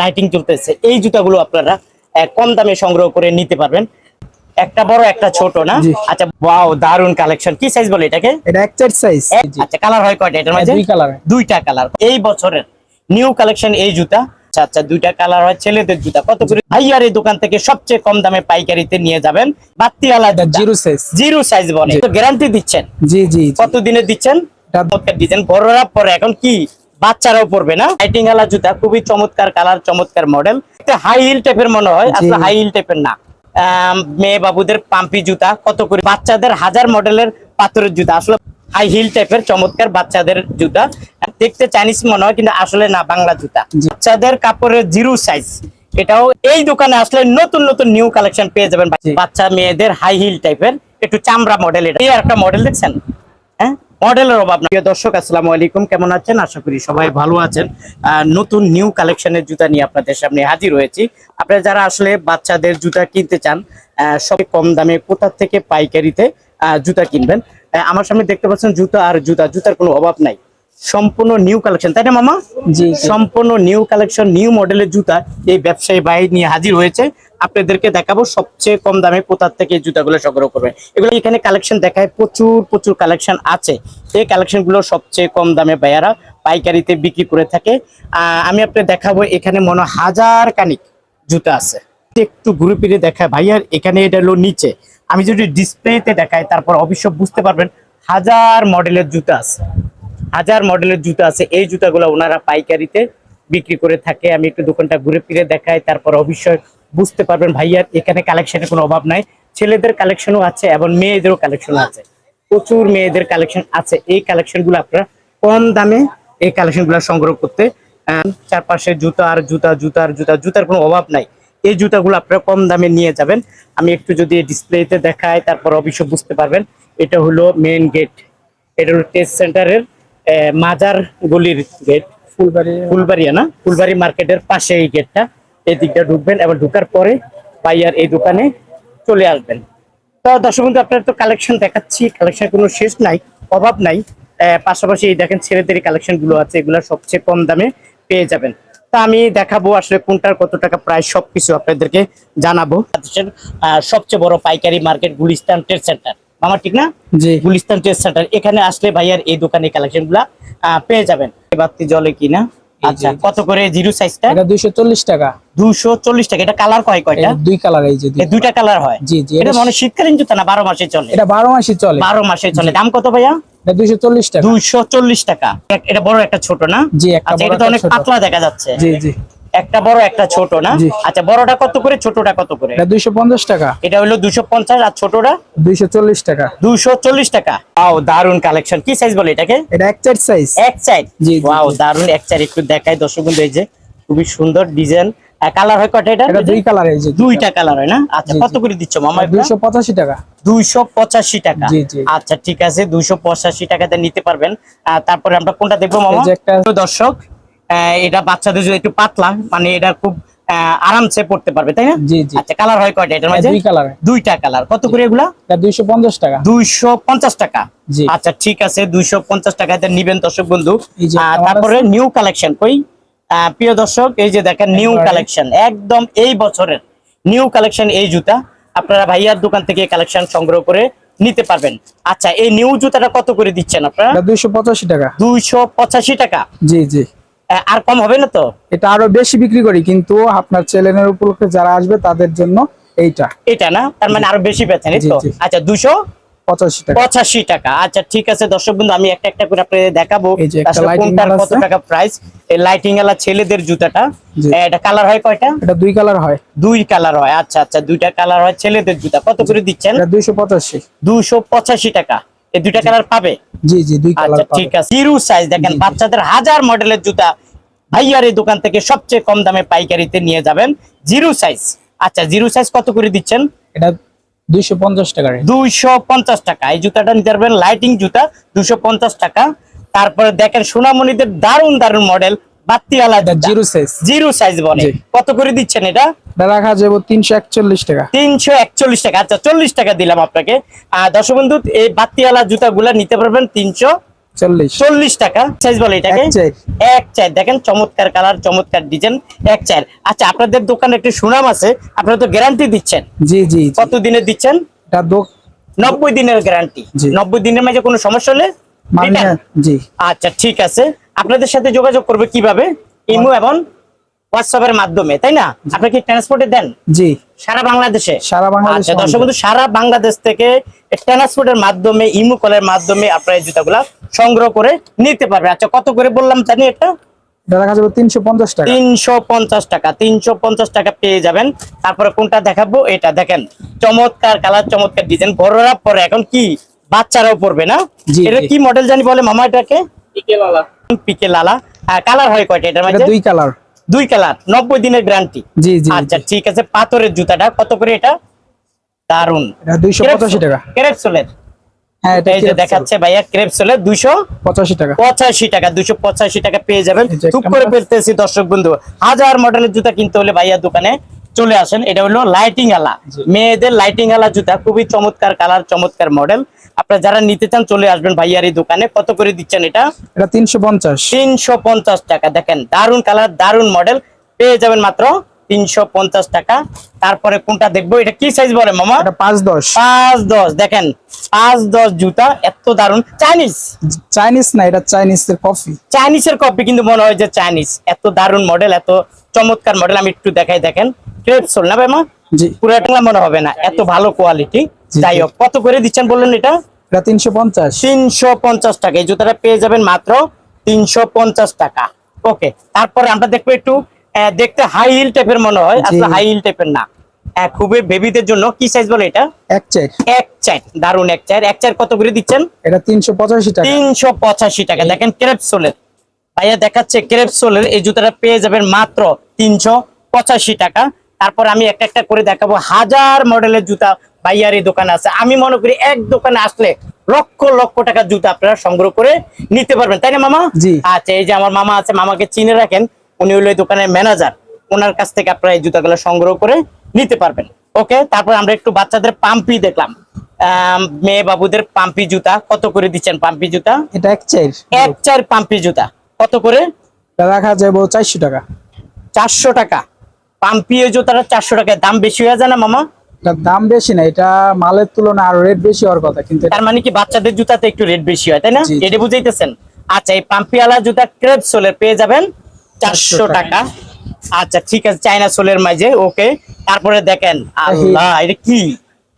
Lighting চলতেছে। এই জুতাগুলো আপনারা কম দামে সংগ্রহ করে নিতে পারবেন। একটা বড় একটা ছোট না? আচ্ছা ওয়াও দারুণ কালেকশন। কি সাইজ বলে এটাকে? এটা এক চার সাইজ আচ্ছা কালার হয় কয়টা এটার মাঝে দুই কালার দুইটা কালার এই বছরের নিউ কালেকশন এই জুতা। আচ্ছা আচ্ছা দুইটা কালার হয় ছেলেদের জুতা। কত করে? ভাইয়ার এই দোকান থেকে সবচেয়ে কম দামে পাইকারিতে নিয়ে যাবেন। বাত্তিওয়ালা এটা জিরো সাইজ জিরো সাইজ বলে। তো গ্যারান্টি দিচ্ছেন? জি জি। কত দিনে দিচ্ছেন? ডিজাইন বড়রা পরে। এখন কি বাচ্চারাও পরবে না। লাইটিং আলা জুতা খুবই চমৎকার কালার চমৎকার মডেল একটা হাই হিল টাইপের মনে হয় আসলে হাই হিল টাইপের না। মেয়ে বাবুদের পাম্পি জুতা কত করে? বাচ্চাদের হাজার মডেলের পাথরের জুতা। আসলে হাই হিল টাইপের চমৎকার বাচ্চাদের জুতা। দেখতে চাইনিজ মনে হয় কিন্তু আসলে না বাংলা জুতা। বাচ্চাদের কাপড়ের জিরো সাইজ এটাও এই দোকানে আসলে নতুন নতুন নিউ কালেকশন পেয়ে যাবেন। বাচ্চা মেয়েদের হাই হিল টাইপের একটু চামড়া মডেল এটা। এই আর একটা মডেল দেখছেন? মডেলের অভাব না। দর্শক আসসালামু আলাইকুম। কেমন আছেন? আশা করি সবাই ভালো আছেন। নতুন নিউ কালেকশনের জুতা নিয়ে আপনাদের সামনে হাজির হয়েছি। আপনারা যারা আসলে বাচ্চাদের জুতা কিনতে চান সব কম দামে কোথা থেকে পাইকারিতে জুতা কিনবেন? আমার সামনে দেখতে পাচ্ছেন জুতা আর জুতা। জুতার কোনো অভাব নাই। সম্পূর্ণ নিউ কালেকশন তাই না মামা? জি জি। সম্পূর্ণ নিউ কালেকশন নিউ মডেলের জুতা এই ব্যবসায়ী ভাই নিয়ে হাজির হয়েছে। আপনাদেরকে দেখাবো সবচেয়ে কম দামে কোথার থেকে জুতাগুলো সংগ্রহ করবে। এগুলো এখানে কালেকশন দেখায়, প্রচুর প্রচুর কালেকশন আছে। এই কালেকশনগুলো সবচেয়ে কম দামে ভাইয়ারা পাইকারিতে বিক্রি করে থাকে। আমি আপনাদের দেখাবো এখানে মনে হাজার কানিক জুতা আছে। একটু ঘুরে ফিরে দেখায় ভাইয়ার এখানে এটা হলো নিচে। আমি যদি ডিসপ্লেতে দেখাই, তারপর অবশ্য বুঝতে পারবেন, হাজার মডেলের জুতা আছে। হাজার মডেলের জুতা আছে। এই জুতাগুলো ওনারা পাইকারিতে বিক্রি করে থাকে। আমি একটু দোকানটা ঘুরে ফিরে দেখাই, তারপর অবশ্যই বুঝতে পারবেন ভাইয়ার এখানে কালেকশনের কোনো অভাব নাই। ছেলেদের কালেকশনও আছে এবং মেয়েদেরও কালেকশন আছে। প্রচুর মেয়েদের কালেকশন আছে। এই কালেকশনগুলো আপনারা কম দামে এই কালেকশনগুলো সংগ্রহ করতে চারপাশে জুতা আর জুতা জুতা আর জুতা জুতার কোনো অভাব নাই। এই জুতাগুলো আপনারা কম দামে নিয়ে যাবেন। আমি একটু যদি ডিসপ্লেতে দেখাই তারপর অবশ্য বুঝতে পারবেন। এটা হলো মেইন গেট এটা হলো টেস্ট সেন্টারের মাজার গলির গেট ফুলবাড়ি। ফুলবাড়িয়া না? ফুলবাড়ি মার্কেটের পাশে এই গেটটা এই দিকটা ঢুকবেন এবং ঢুকার পরে পাইয়ার এই দোকানে চলে আসবেন। তো দর্শক বন্ধু আপনার তো কালেকশন দেখাচ্ছি কালেকশন কোনো শেষ নাই অভাব নাই। পাশাপাশি এই দেখেন ছেলেদের কালেকশনগুলো আছে এগুলো সবচেয়ে কম দামে পেয়ে যাবেন। তা আমি দেখাবো আসলে কোনটার কত টাকা প্রায় সবকিছু আপনাদেরকে জানাব। আহ, সবচেয়ে বড় পাইকারি মার্কেট গুলিস্তান ট্রেড সেন্টার। আমার ঠিক না? জি। গুলিস্তান ট্রেড সেন্টার এখানে আসলে ভাইয়ার এই দোকানে কালেকশনগুলা আহ, পেয়ে যাবেন। বাতি জলে কিনা? আচ্ছা কত করে জিরো সাইজটা? এটা দুইশো চল্লিশ টাকা। দুশো চল্লিশ টাকা। এটা কালার কয় কয়টা? দুই কালার এই যে দুইটা। কালার হয়? জি জি এটা মানে শীতকালীন জুতা না? বারো মাসে চলে? এটা বারো মাসে চলে। বারো মাসে চলে। দাম কত ভাইয়া? এটা দুইশো চল্লিশ টাকা। দুইশো চল্লিশ টাকা। এটা বড় একটা ছোট না? জি, একটা আচ্ছা বড়, এটা তো অনেক পাতলা দেখা যাচ্ছে। জি জি। একটা বড় একটা ছোট না? আচ্ছা বড়টা কত করে ছোটটা কত করে? এটা দুইশো পঞ্চাশ টাকা। এটা হলো দুশো পঞ্চাশ আর ছোটটা? দুইশো চল্লিশ টাকা। দুশো চল্লিশ টাকা। আও দারুণ কালেকশন কি সাইজ বলে এটাকে? এটা এক চার সাইজ এক সাইড জি, জি, ওয়াও দারুণ এক সাইড একটু দেখাই দর্শক বন্ধু এই যে খুবই সুন্দর ডিজাইন কালার হয় কয়টা এটা? দুই কালার এই যে দুইটা। কালার হয় না? আচ্ছা কত করে দিচ্ছ মামা দুইশো পঁচাশি টাকা। দুইশো পঁচাশি টাকা। জি, জি। আচ্ছা ঠিক আছে দুইশো পঁচাশি টাকাতে নিতে পারবেন। তারপরে আমরা কোনটা দেখব মামা? দর্শক এটা বাচ্চাদের জন্য একটু পাতলা মানে এটা খুব আরামসে পড়তে পারবে তাই না? জি, জি। আচ্ছা কালার হয় কয়টা? এটার মাঝে দুই কালার দুইটা কালার কত করে এগুলা? এটা দুইশো পঞ্চাশ টাকা। দুইশো পঞ্চাশ টাকা। জি। আচ্ছা ঠিক আছে দুইশো পঞ্চাশ টাকাতে নিবেন দর্শক বন্ধু। তারপরে নিউ কালেকশন কই প্রিয় দর্শক এই যে দেখেন নিউ কালেকশন একদম এই বছরের নিউ কালেকশন এই জুতা। আপনারা ভাইয়ার দোকান থেকে কালেকশন সংগ্রহ করে নিতে পারবেন। আচ্ছা এই নিউ জুতাটা কত করে দিচ্ছেন আপনারা? এটা দুইশো পঁচাশি টাকা। দুইশো পঁচাশি টাকা। জি জি। আর কম হবে না তো? এটা আরও বেশি বিক্রি করি কিন্তু আপনার চ্যানেলের উপলক্ষে যারা আসবে তাদের জন্য এইটা। এটা না? তার মানে আরও বেশি তো? আচ্ছা দুশো? পঁচাশি টাকা। আচ্ছা ঠিক আছে দর্শক বন্ধু আমি একটা একটা করে আপনাদের দেখাবো। কোনটার কত টাকা প্রাইস এই লাইটিং ছেলেদের জুতাটা। এটা কালার হয় কয়টা? এটা দুই কালার হয়। দুই কালার হয়। আচ্ছা আচ্ছা দুইটা কালার হয় ছেলেদের জুতা। কত করে দিচ্ছেন? দুইশো পঁচাশি। দুশো পঁচাশি টাকা। এই দুইটা কালার পাবে? জি জি দুই কালার আচ্ছা ঠিক আছে। জিরো সাইজ দেখেন। বাচ্চাদের হাজার মডেলের জুতা। ভাইয়ার এই দোকান থেকে সবচেয়ে কম দামে পাইকারিতে নিয়ে যাবেন জিরো সাইজ। আচ্ছা জিরো সাইজ কত করে দিচ্ছেন? এটা দুইশো পঞ্চাশ টাকা rate। দুইশো পঞ্চাশ টাকা। এই জুতাটা নিতে পারবেন লাইটিং জুতা দুশো পঞ্চাশ টাকা। তারপরে দেখেন সোনামণিদের দারুণ দারুণ মডেল বাত্তিওয়ালা এটা জিরো সাইজ। জিরো সাইজ বলে। কত করে দিচ্ছেন এটা? এটা রাখা যাবে তিনশো একচল্লিশ টাকা। তিনশো একচল্লিশ টাকা। আচ্ছা চল্লিশ টাকা দিলাম আপনাকে। আর দর্শক বন্ধু এই বাত্তিওয়ালা জুতাগুলা নিতে পারবেন তিনশো চল্লিশ। টাকা। সাইজ বলে এটাকে। এক চার। দেখেন চমৎকার কালার চমৎকার ডিজাইন এক চার আচ্ছা আপনাদের দোকানে একটি সুনাম আছে আপনারা তো গ্যারান্টি দিচ্ছেন। জি জি। কত দিচ্ছেন? নব্বই দিনের গ্যারান্টি। নব্বই দিনের মাঝে কোনো সমস্যা হলে জি। আচ্ছা ঠিক আছে। আপনাদের সাথে যোগাযোগ করবে কীভাবে? ইমো এবং হোয়াটসঅ্যাপের মাধ্যমে তাই না? আপনি কি ট্রান্সপোর্টে দেন? জি। সারা বাংলাদেশে? সারা বাংলাদেশে আচ্ছা দর্শক বন্ধু সারা বাংলাদেশ থেকে ট্রান্সপোর্টের মাধ্যমে ইমো কলের মাধ্যমে আপনারা এই জুতাগুলা সংগ্রহ করে নিতে পারবে আচ্ছা কত করে বললাম জানি এটা? তারপরে কোনটা দেখাবো? এটা দেখেন চমৎকার কালার চমৎকার ডিজাইন বড়রা পরে এখন কি বাচ্চারাও পড়বে না? এটা কি মডেল জানি বলে মামা এটাকে? পিকে লালা কালার হয় কয়টা? এটার এটা মধ্যে? দুই কালার দুই কালার নব্বই দিনের গ্যারান্টি। জি জি আচ্ছা ঠিক আছে পাথরের জুতাটা কত করে এটা? দারুণ দুইশো পঁচাশি টাকা। ক্রেপসোলের। হ্যাঁ এই যে দেখাচ্ছে ভাইয়া ক্রেপসোলে দুইশো পঁচাশি টাকা। পঁচাশি টাকা দুশো পঁচাশি টাকা পেয়ে যাবেন। চুপ করে ফেলতেছি দর্শক বন্ধু। হাজার মডেলের জুতা কিনতে হলে ভাইয়া দোকানে চলে আসেন। এটা হলো লাইটিং আলা। মেয়েদের লাইটিং আলা জুতা খুবই চমৎকার কালার চমৎকার মডেল আপনারা যারা নিতে চান চলে আসবেন ভাইয়ার এই দোকানে। কত করে দিচ্ছেন এটা? এটা তিনশো পঞ্চাশ। তিনশো পঞ্চাশ টাকা। দেখেন দারুণ কালার দারুণ মডেল পেয়ে যাবেন মাত্র তিনশো পঞ্চাশ টাকা। তারপরে কোনটা দেখব? এটা কি সাইজ বলে মামা? পাঁচ দশ। পাঁচ দশ। দেখেন পাঁচ দশ জুতা এত দারুণ চাইনিজ চাইনিজ না এটা চাইনিজ এর কফি চাইনিজের কপি কিন্তু মনে হয় যে চাইনিজ এত দারুণ মডেল এত চমৎকার মডেল আমি একটু দেখাই দেখেন। ক্রেপসোল না ভাই মা জি। পুরো টাকা মনে হবে না এত ভালো কোয়ালিটি যাই হোক কত করে দিচ্ছেন বললেন এটা? এটা তিনশো পঞ্চাশ। তিনশো পঞ্চাশ টাকা। এই জুতাটা পেয়ে যাবেন মাত্র তিনশো পঞ্চাশ টাকা। ওকে তারপরে আমরা দেখব একটু দেখতে হাই হিল টাইপের মনে হয়। আসলে হাই হিল টাইপের না। খুবই বেবিদের জন্য কি সাইজ বলে এটা? এক চার। এক চার দারুণ এক চার। এক চার কত করে দিচ্ছেন? এটা তিনশো পঁচাশি টাকা। তিনশো পঁচাশি টাকা। দেখেন ক্রেপসোলের ভাইয়া দেখাচ্ছে ক্রেপসোলের এই জুতাটা পেয়ে যাবেন মাত্র তিনশো পঁচাশি টাকা। তারপর আমি একটা একটা করে দেখাবো। হাজার মডেলের জুতা ভাইয়ার এই দোকানে আছে। আমি মনে করি এক দোকানে আসলে লক্ষ লক্ষ টাকার জুতা আপনারা সংগ্রহ করে নিতে পারবেন। তাই না মামা? জি। আচ্ছা এই যে আমার মামা আছে মামাকে চিনে রাখেন উনি হলো এই দোকানের ম্যানেজার ওনার কাছ থেকে আপনারা এই জুতাগুলো সংগ্রহ করে নিতে পারবেন। ওকে? তারপর আমরা একটু বাচ্চাদের পাম্পি দেখলাম। মেয়ে বাবুদের পাম্পি জুতা কত করে দিচ্ছেন পাম্পি জুতা? এটা এক চার এক চার পাম্পি জুতা। কত করে? রাখা যাবে চারশো টাকা। চারশো টাকা। পাম্পি এই জুতাটা চারশো টাকা দাম বেশি হয়ে যায় না মামা? দাম বেশি না এটা মালের তুলনায় আরও রেট বেশি হওয়ার কথা কিন্তু তার মানে কি বাচ্চাদের জুতাতে একটু রেট বেশি হয় তাই না। এটা বুঝাইতেছেন। আচ্ছা এই পাম্পিওয়ালা জুতা ক্রেপ সোলের পেয়ে যাবেন চারশো টাকা। আচ্ছা ঠিক আছে চাইনা সোলের মাঝে ওকে। তারপরে দেখেন আল্লাহ এটা কি?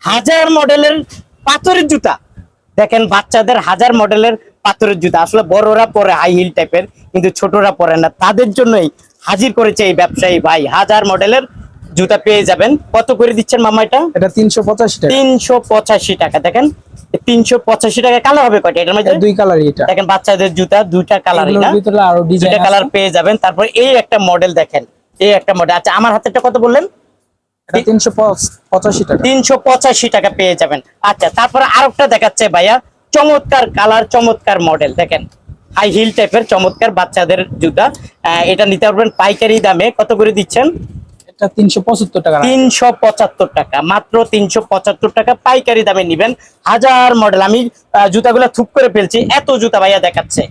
হাজার মডেলের পাথরের জুতা। দেখেন বাচ্চাদের হাজার মডেলের পাথরের জুতা। আসলে বড়রা পরে হাই হিল টাইপের কিন্তু ছোটরা পরে না। তাদের জন্যই হাজির করেছে এই ব্যবসায়ী ভাই। হাজার মডেলের জুতা পেয়ে যাবেন। কত করে দিচ্ছেন মামা এটা? এটা তিনশো পঁচাশি তিনশো পঁচাশি টাকা। দেখেন তিনশো পঁচাশি টাকা কালার হবে কয়টা? এটার মধ্যে দুই কালারই এটা। দেখেন বাচ্চাদের জুতা দুইটা কালার দুইটা কালার পেয়ে যাবেন। তারপর এই একটা মডেল দেখেন। এই একটা মডেল আচ্ছা আমার হাতেরটা কত বললেন? তিনশো পঁচাশি টাকা। তিনশো পঁচাশি টাকা পেয়ে যাবেন। আচ্ছা তারপরে আরেকটা দেখাচ্ছে ভাইয়া। চমৎকার কালার চমৎকার মডেল দেখেন হাই হিল টাইপের চমৎকার বাচ্চাদের জুতা। এটা নিতে পারবেন পাইকারি দামে। কত করে দিচ্ছেন? এটা তিনশো পঁচাত্তর টাকা তিনশো পঁচাত্তর টাকা। মাত্র তিনশো পঁচাত্তর টাকা পাইকারি দামে নিবেন হাজার মডেল আমি জুতাগুলো থুপ করে ফেলছি। এত জুতা ভাইয়া দেখাচ্ছে।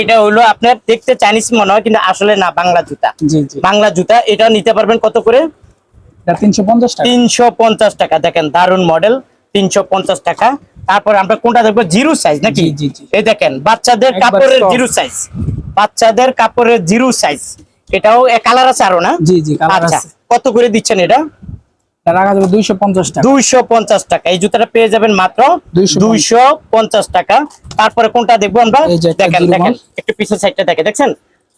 এটা হলো আপনার দেখতে চাইনিজ মনে হয় কিন্তু আসলে না বাংলা জুতা। জি জি। বাংলা জুতা। এটা নিতে পারবেন কত করে? তিনশো পঞ্চাশ টাকা। দেখেন দারুণ মডেল তিনশো পঞ্চাশ টাকা। তারপর আমরা কোনটা দেখব? জিরো সাইজ নাকি। এই দেখেন বাচ্চাদের কাপড়ের জিরো সাইজ বাচ্চাদের কাপড়ের জিরো সাইজ এটাও কালার আছে আরও না? জি জি আচ্ছা কত করে দিচ্ছেন এটা? এটা রাখা যাবে দুইশো পঞ্চাশ টাকা। দুইশো পঞ্চাশ টাকা। এই জুতাটা পেয়ে যাবেন মাত্র 250 দুইশো পঞ্চাশ টাকা। তারপরে কোনটা দেখব আমরা? এই যে একটা দেখেন দেখেন একটু পিছন সাইডটা দেখে দেখছেন?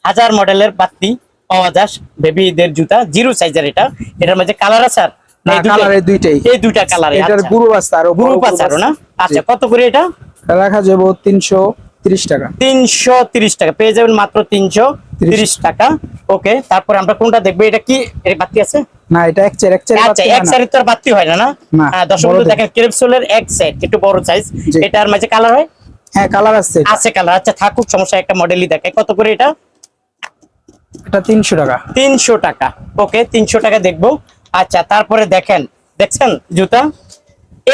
হাজার মডেলের বাতি পাওয়া যায় বেবিদের জুতা। জিরো সাইজের এটা। এটার মধ্যে কালার আছে আর না দুইটাই? কালার এই দুইটাই। এই দুইটা কালার এটার গ্রুপ আছে আরও গ্রুপ আছে আরও না? আচ্ছা কত করে এটা? রাখা যাবে টাকা। তিনশো তিরিশ টাকা। পেয়ে যাবেন মাত্র তিনশো তিরিশ টাকা। ওকে তারপর আমরা কোনটা দেখব? এটা কি? এর বাতি আছে? না এটা এক চার এক চার আচ্ছা এক সাইড তো আর বাতি হয় না না? না, দর্শক বন্ধু দেখেন ক্রেপসোলের এক সাইড একটু বড় সাইজ এটার মাঝে কালার হয়? হ্যাঁ কালার আছে। আছে কালার আচ্ছা থাকুক সমস্যা একটা মডেলই দেখে কত করে এটা? এটা তিনশো টাকা। তিনশো টাকা। ওকে তিনশো টাকা দেখব। আচ্ছা তারপরে দেখেন দেখছেন জুতা?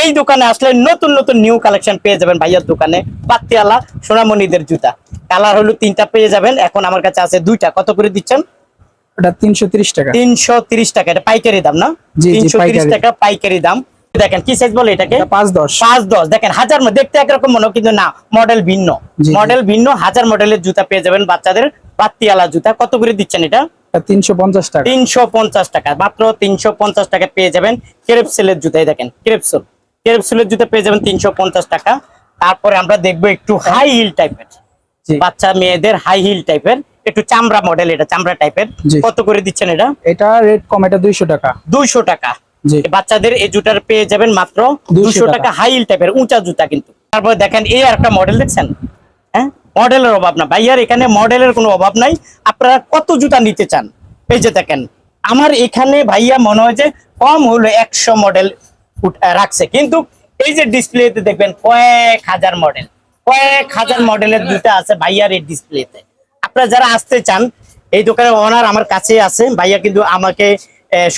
এই দোকানে আসলে নতুন নতুন নিউ কালেকশন পেয়ে যাবেন ভাইয়ার দোকানে পাতিয়ালা সোনামণিদের জুতা। কালার হলো তিনটা পেয়ে যাবেন এখন আমার কাছে আছে দুইটা। কত করে দিচ্ছেন? এটা তিনশো তিরিশ টাকা। তিনশো তিরিশ টাকা এটা পাইকারি দাম না? জি, জি, তিনশো তিরিশ পাইকারি। টাকা পাইকারি দাম। দেখেন কি সাইজ বলে এটাকে? এটা পাঁচ দশ। পাঁচ দশ। দেখেন হাজার মধ্যে দেখতে একরকম মনে কিন্তু না মডেল ভিন্ন। মডেল ভিন্ন হাজার মডেলের জুতা পেয়ে যাবেন বাচ্চাদের পাত্তিয়ালা জুতা। কত করে দিচ্ছেন এটা? এটা তিনশো পঞ্চাশ টাকা। তিনশো পঞ্চাশ টাকা। মাত্র তিনশো পঞ্চাশ টাকা পেয়ে যাবেন ক্রেপসেলের জুতাই দেখেন ক্রেপসেল ক্রেপসেলের জুতা পেয়ে যাবেন তিনশো পঞ্চাশ টাকা। তারপরে আমরা দেখব একটু হাই হিল টাইপের বাচ্চা মেয়েদের হাই হিল টাইপের একটু চামড়া মডেল এটা চামড়া টাইপের কত করে দিচ্ছেন এটা? এটা রেট কম এটা দুইশো টাকা। দুইশো টাকা। বাচ্চাদের এই জুতার পেয়ে যাবেন মাত্র 200 দুশো টাকা। টাকা হাই হিল টাইপের উঁচা জুতা কিন্তু। তারপর দেখেন এই আর একটা মডেল দেখছেন? হ্যাঁ? মডেলের অভাব না। ভাইয়ার এখানে মডেলের কোনো অভাব নাই। আপনারা কত জুতা নিতে চান? এই যে দেখেন, আমার এখানে ভাইয়া মনে হয় যে কম হলো একশো মডেল রাখছে। কিন্তু এই যে ডিসপ্লেতে দেখবেন কয়েক হাজার মডেল, কয়েক হাজার মডেলের জুতা আছে ভাইয়ার এই ডিসপ্লেতে। আপনারা যারা আসতে চান, এই দোকানের ওনার আমার কাছে আছে। ভাইয়া কিন্তু আমাকে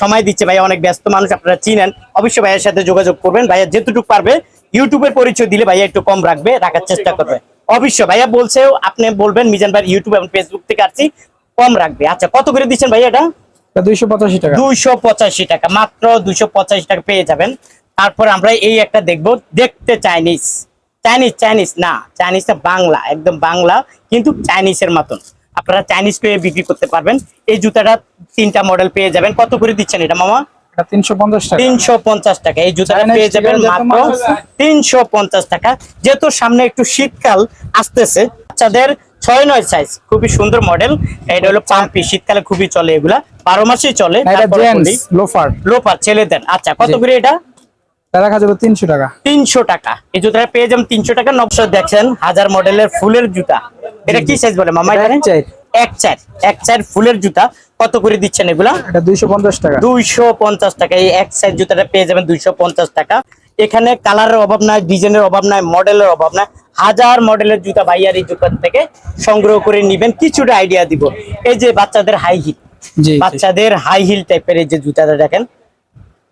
সময় দিচ্ছে। ভাইয়া অনেক ব্যস্ত মানুষ, আপনারা চিনেন। অবশ্যই ভাইয়ের সাথে যোগাযোগ করবেন। ভাইয়া যেটুকু পারবে, ইউটিউবের পরিচয় দিলে ভাইয়া একটু কম রাখবে, রাখার চেষ্টা করবে। অবশ্যই ভাইয়া বলছেও আপনি বলবেন মিজান ভাই ইউটিউব এবং ফেসবুক থেকে আসছি কম রাখবে। আচ্ছা কত করে দিচ্ছেন ভাইয়া এটা? দুইশো পঁচাশি টাকা। দুইশো পঁচাশি টাকা মাত্র দুইশো পঁচাশি টাকা পেয়ে যাবেন। তারপর আমরা এই একটা দেখব দেখতে চাইনিজ। চাইনিজ চাইনিজ না চাইনিজটা বাংলা একদম বাংলা কিন্তু চাইনিজের মতন। আপনারা চাইনিজ পেয়ে বিক্রি করতে পারবেন। এই জুতাটা তিনটা মডেল পেয়ে যাবেন। কত করে দিচ্ছেন এটা মামা? টাকা? এই জুতাটা পেয়ে যাবেন মাত্র তিনশো পঞ্চাশ টাকা। যেহেতু সামনে একটু শীতকাল আসতেছে বাচ্চাদের ছয় নয় সাইজ খুবই সুন্দর মডেল এটা হলো পাম্পি শীতকালে খুবই চলে এগুলা। বারো মাসেই চলে লোফার লোফার ছেলে ছেলেদের। আচ্ছা কত করে এটা? রাখা যাবে তিনশো টাকা। তিনশো টাকা। এই জুতাটা পেয়ে যাবেন তিনশো টাকা। নকশা দেখছেন হাজার মডেলের ফুলের জুতা। এটা কি সাইজ বলে মামা এটা এক চার। এক চার ফুলের জুতা। কত করে দিচ্ছেন এগুলা? এটা দুইশো পঞ্চাশ টাকা। দুইশো পঞ্চাশ টাকা। এই এক সাইজ জুতাটা পেয়ে যাবেন দুইশো পঞ্চাশ টাকা। এখানে কালারের অভাব নাই ডিজাইনের অভাব নাই মডেলের অভাব নাই। হাজার মডেলের জুতা ভাইয়ার এই দোকান থেকে সংগ্রহ করে নিবেন। কিছুটা আইডিয়া দিব। এই যে বাচ্চাদের হাই হিল। বাচ্চাদের হাই হিল টাইপের এই যে জুতাটা দেখেন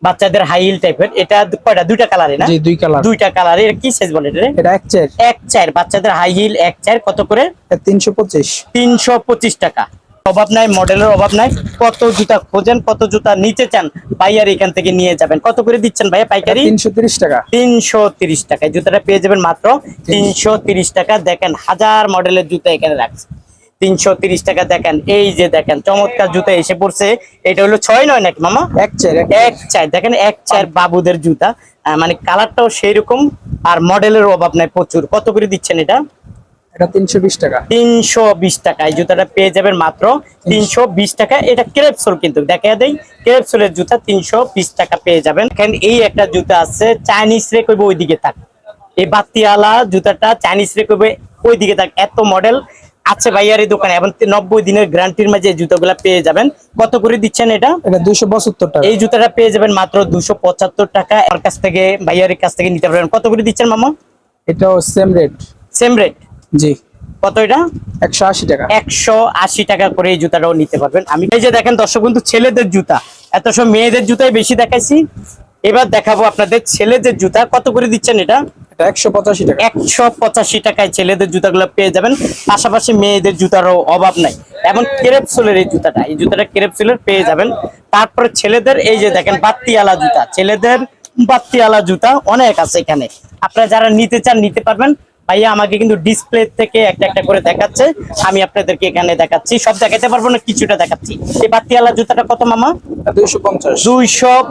বাচ্চাদের হাই হিল টাইপের এটা কয়টা? দুইটা কালারে না? দুই কালার দুইটা কালারে কি সাইজ বলে এটা এটা এক চার। এক চার। বাচ্চাদের হাই হিল এক চার কত করে? তিনশো পঁচিশ। তিনশো পঁচিশ টাকা। অভাব নাই মডেলের অভাব নাই। কত জুতা খোঁজেন কত জুতা নিতে চান ভাইয়ার এখান থেকে নিয়ে যাবেন। কত করে দিচ্ছেন ভাইয়া পাইকারি? তিনশো তিরিশ টাকা। তিনশো তিরিশ টাকা জুতাটা পেয়ে যাবেন মাত্র তিনশো তিরিশ। টাকা। দেখেন হাজার মডেলের জুতা এখানে রাখছে। তিনশো তিরিশ টাকা দেখেন। এই যে দেখেন চমৎকার জুতা এসে পড়ছে। এটা হলো ছয় নয় নাকি মামা? এক চার এক চার। দেখেন এক চার বাবুদের জুতা। মানে কালারটাও সেই রকম আর মডেলের অভাব নাই প্রচুর। কত করে দিচ্ছেন এটা? এটা তিনশো বিশ টাকা। তিনশো বিশ টাকা। এই জুতাটা পেয়ে যাবেন মাত্র তিনশো বিশ টাকা। এটা ক্রেপসোল কিন্তু দেখা দেই। ক্রেপসোলের জুতা তিনশো বিশ টাকা পেয়ে যাবেন। এখানে এই একটা জুতা আছে চাইনিজ রে কইবে ওইদিকে থাক। এই জুতাটা চাইনিজ রে কইবে ওইদিকে থাক। এত মডেল আছে ভাইয়ার এই দোকানে এবং নব্বই দিনের গ্যারান্টির মাঝে জুতাগুলা পেয়ে যাবেন। কত করে দিচ্ছেন এটা? এটা দুইশো পঁচাত্তর টাকা। এই জুতাটা পেয়ে যাবেন মাত্র দুশো পঁচাত্তর টাকা। আমার কাছ থেকে ভাইয়ারের কাছ থেকে নিতে পারবেন। কত করে দিচ্ছেন মামা? এটাও সেম রেট সেম রেট জি। কত এটা? একশো আশি টাকা। একশো আশি টাকা করে এই জুতাটাও নিতে পারবেন। আমি এই যে দেখেন দর্শক বন্ধু ছেলেদের জুতা। এত সব মেয়েদের জুতাই বেশি দেখাইছি। এবার দেখাবো আপনাদের ছেলেদের জুতা। কত করে দিচ্ছেন এটা? এটা একশো পঁচাশি টাকা। একশো পঁচাশি টাকায় ছেলেদের জুতাগুলো পেয়ে যাবেন। পাশাপাশি মেয়েদের জুতারও অভাব নাই। এবং কেরেপসোলের এই জুতাটা এই জুতাটা কেরেপসোলের পেয়ে যাবেন। তারপরে ছেলেদের এই যে দেখেন বাত্তিওয়ালা জুতা। ছেলেদের বাত্তিওয়ালা জুতা অনেক আছে এখানে। আপনারা যারা নিতে চান নিতে পারবেন। ভাইয়া আমাকে কিন্তু ডিসপ্লে থেকে একটা একটা করে দেখাচ্ছে। আমি আপনাদেরকে এখানে দেখাচ্ছি। সব দেখাতে পারব না কিছুটা দেখাচ্ছি। এই বাত্তিওয়ালা জুতাটা কত মামা? দুইশো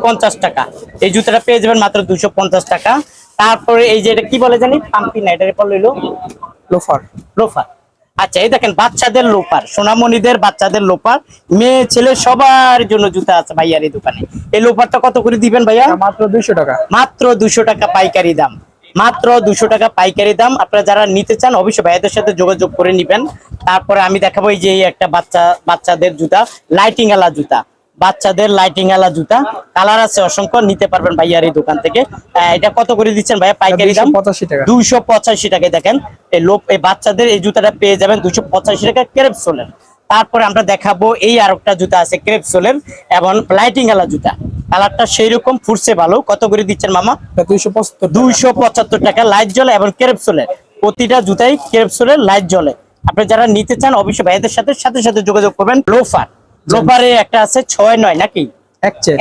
পঞ্চাশ। টাকা। এই জুতাটা পেয়ে যাবেন মাত্র দুইশো পঞ্চাশ টাকা। তারপরে এই যে এটা কি বলে জানি? পাম্পি না এটা পড়ল হইল লোফার। লোফার। আচ্ছা এই দেখেন বাচ্চাদের লোপার সোনামণিদের বাচ্চাদের লোপার মেয়ে ছেলে সবার জন্য জুতা আছে ভাইয়ার এই দোকানে। এই লোপারটা কত করে দিবেন ভাইয়া? মাত্র দুইশো টাকা। মাত্র দুশো টাকা পাইকারি দাম। মাত্র দুশো টাকা পাইকারি দাম। আপনারা যারা নিতে চান অবশ্যই ভাইয়াদের সাথে যোগাযোগ করে নিবেন। তারপরে আমি দেখাবো এই যে একটা বাচ্চা বাচ্চাদের জুতা লাইটিং আলা জুতা। বাচ্চাদের লাইটিং আলা জুতা। কালার আছে অসংখ্য নিতে পারবেন ভাইয়ার এই দোকান থেকে। এটা কত করে দিচ্ছেন ভাইয়া পাইকারি দাম? পঁচাশি টাকা। দুইশো পঁচাশি টাকায় দেখেন। এই লোপ এই বাচ্চাদের এই জুতাটা পেয়ে যাবেন দুইশো পঁচাশি টাকা ক্রেপসোলের তারপরে আমরা দেখাবো এই আর একটা জুতা আছে ক্রেপসোলের এবং লাইটিং আলা জুতা। কালারটা সেই রকম ফুটছে ভালো। কত করে দিচ্ছেন মামা? দুইশো পঁচাত্তর টাকা। লাইট জ্বলে এবং ক্রেপসোলের প্রতিটা জুতাই ক্রেপসোলের লাইট জ্বলে। আপনি যারা নিতে চান অবশ্যই ভাইদের সাথে সাথে সাথে যোগাযোগ করবেন। লোফার লোফারে একটা আছে ছয় নয় নাকি?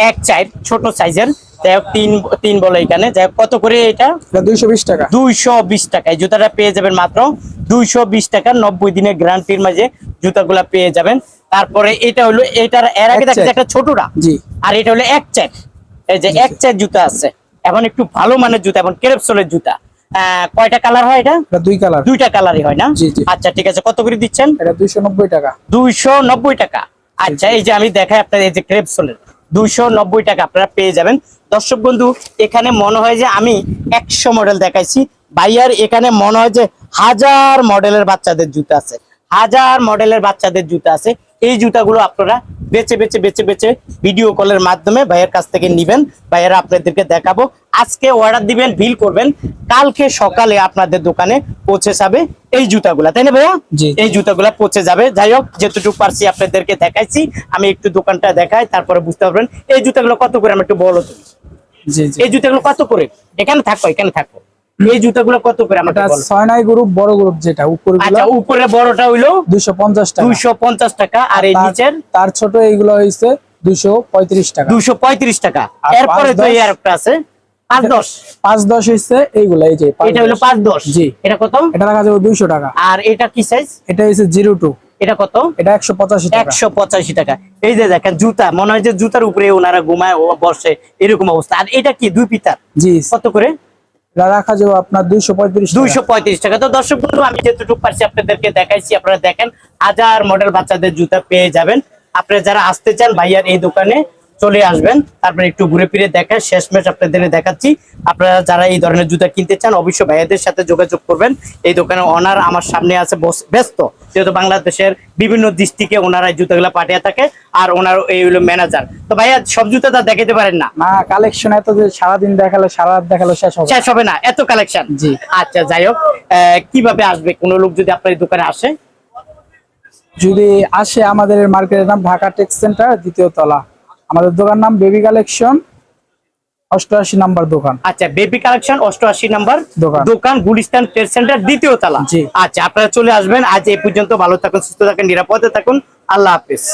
এক চাই ছোট সাইজের যাই হোক তিন তিন বলে এখানে। যাই হোক কত করে এটা? দুইশো বিশ টাকা। দুইশো বিশ টাকা। জুতাটা পেয়ে যাবেন মাত্র দুইশো বিশ টাকা নব্বই দিনের গ্যারান্টির মাঝে জুতাগুলা পেয়ে যাবেন। তারপরে এটা হলো এটার এর আগে দেখছি একটা ছোটটা জি। আর এটা হলো এক চার এই যে এক চার জুতা আছে। এখন একটু ভালো মানের জুতা এখন ক্রেপসোলের জুতা। কয়টা কালার হয় এটা? এটা দুই কালার। দুইটা কালারই হয় না। আচ্ছা ঠিক আছে কত করে দিচ্ছেন? এটা দুইশো নব্বই টাকা। দুইশো নব্বই টাকা। আচ্ছা এই যে আমি দেখাই আপনার এই যে ক্রেপসোলের দুইশো নব্বই টাকা আপনারা পেয়ে যাবেন। দর্শক বন্ধু এখানে মনে হয় যে আমি একশো মডেল দেখাইছি। বাইয়ার এখানে মনে হয় যে হাজার মডেলের বাচ্চাদের জুতা আছে। হাজার মডেলের বাচ্চাদের জুতা আছে। এই জুতাগুলো আপনারা বেছে বেছে বেছে বেছে ভিডিও কলের মাধ্যমে ভাইয়ের কাছ থেকে নিবেন। ভাইয়েরা আপনাদেরকে দেখাবো। আজকে অর্ডার দিবেন বিল করবেন। কালকে সকালে আপনাদের দোকানে পৌঁছে যাবে এই জুতাগুলা তাই না ভাইয়া। এই জুতাগুলা পচে যাবে। যাই হোক যেটুকু পারছি আপনাদেরকে দেখাইছি। আমি একটু দোকানটা দেখাই তারপরে বুঝতে পারবেন। এই জুতাগুলো কত করে? আমি একটু বলো তুমি এই জুতাগুলো কত করে? এখানে থাকো এখানে থাকো। এই জুতাগুলো কত করে বলো? গ্রুপ বড় গ্রুপ যেটা উপর আচ্ছা উপরে বড়টা হইল দুইশো পঞ্চাশ টাকা। দুইশো পঞ্চাশ টাকা আর এই নিচের? তার ছোট এইগুলো দুইশো পঁয়ত্রিশ টাকা। দুইশো পঁয়ত্রিশ টাকা। এরপরে তো এই আছে হয়েছে এইগুলো এই যে এটা হলো জি। এটা কত? এটা রাখা যাবে দুইশো টাকা। আর এটা কি সাইজ এটা জিরো টু। এটা কত? এটা একশো পঁচাশি টাকা। একশো পঁচাশি টাকা। এই যে দেখেন জুতা মনে হয় যে জুতার উপরে ওনারা ঘুমায় বসে এরকম অবস্থা। আর এটা কি দুই পিতার? জি। কত করে? রাখা যাবে আপনার দুইশো পঁয়ত্রিশ দুইশো পঁয়ত্রিশ টাকা। তো দর্শক বন্ধু আমি যেটুকু পারছি আপনাদেরকে দেখাইছি, আপনারা দেখেন, হাজার মডেল বাচ্চাদের জুতা পেয়ে যাবেন। আপনারা যারা আসতে চান ভাইয়ার এই দোকানে চলে আসবেন। তারপরে একটু ঘুরে ফিরে দেখা শেষমেশ আপনাদের দেখাচ্ছি। আপনারা যারা এই ধরনের জুতা কিনতে চান অবশ্যই ভাইয়াদের সাথে যোগাযোগ করবেন। এই দোকানে ওনার আমার সামনে আছে বস- ব্যস্ত। যেহেতু বাংলাদেশের বিভিন্ন ডিস্ট্রিক্টে ওনারা এই জুতাগুলো পাঠিয়ে থাকে আর ওনার এই হলো ম্যানেজার তো ভাইয়া সব জুতা তা দেখাতে পারেন না? না কালেকশন এত যে সারাদিন দেখাল সারা রাত দেখাল শেষ হবে শেষ হবে না? এত কালেকশন জি। আচ্ছা যাই হোক কীভাবে আসবে? কোনো লোক যদি আপনার এই দোকানে আসে? যদি আসে আমাদের মার্কেটের নাম ঢাকা টেক্স সেন্টার দ্বিতীয় তলা। আমাদের দোকান নাম বেবি কালেকশন অষ্টআশি নাম্বার দোকান। আচ্ছা বেবি কালেকশন অষ্টআশি নাম্বার দোকান। দোকান গুলিস্তান ট্রেড সেন্টার দ্বিতীয় তালা। আচ্ছা আপনারা চলে আসবেন। আজ এই পর্যন্ত ভালো থাকুন সুস্থ থাকেন নিরাপদে থাকুন। আল্লাহ হাফিজ।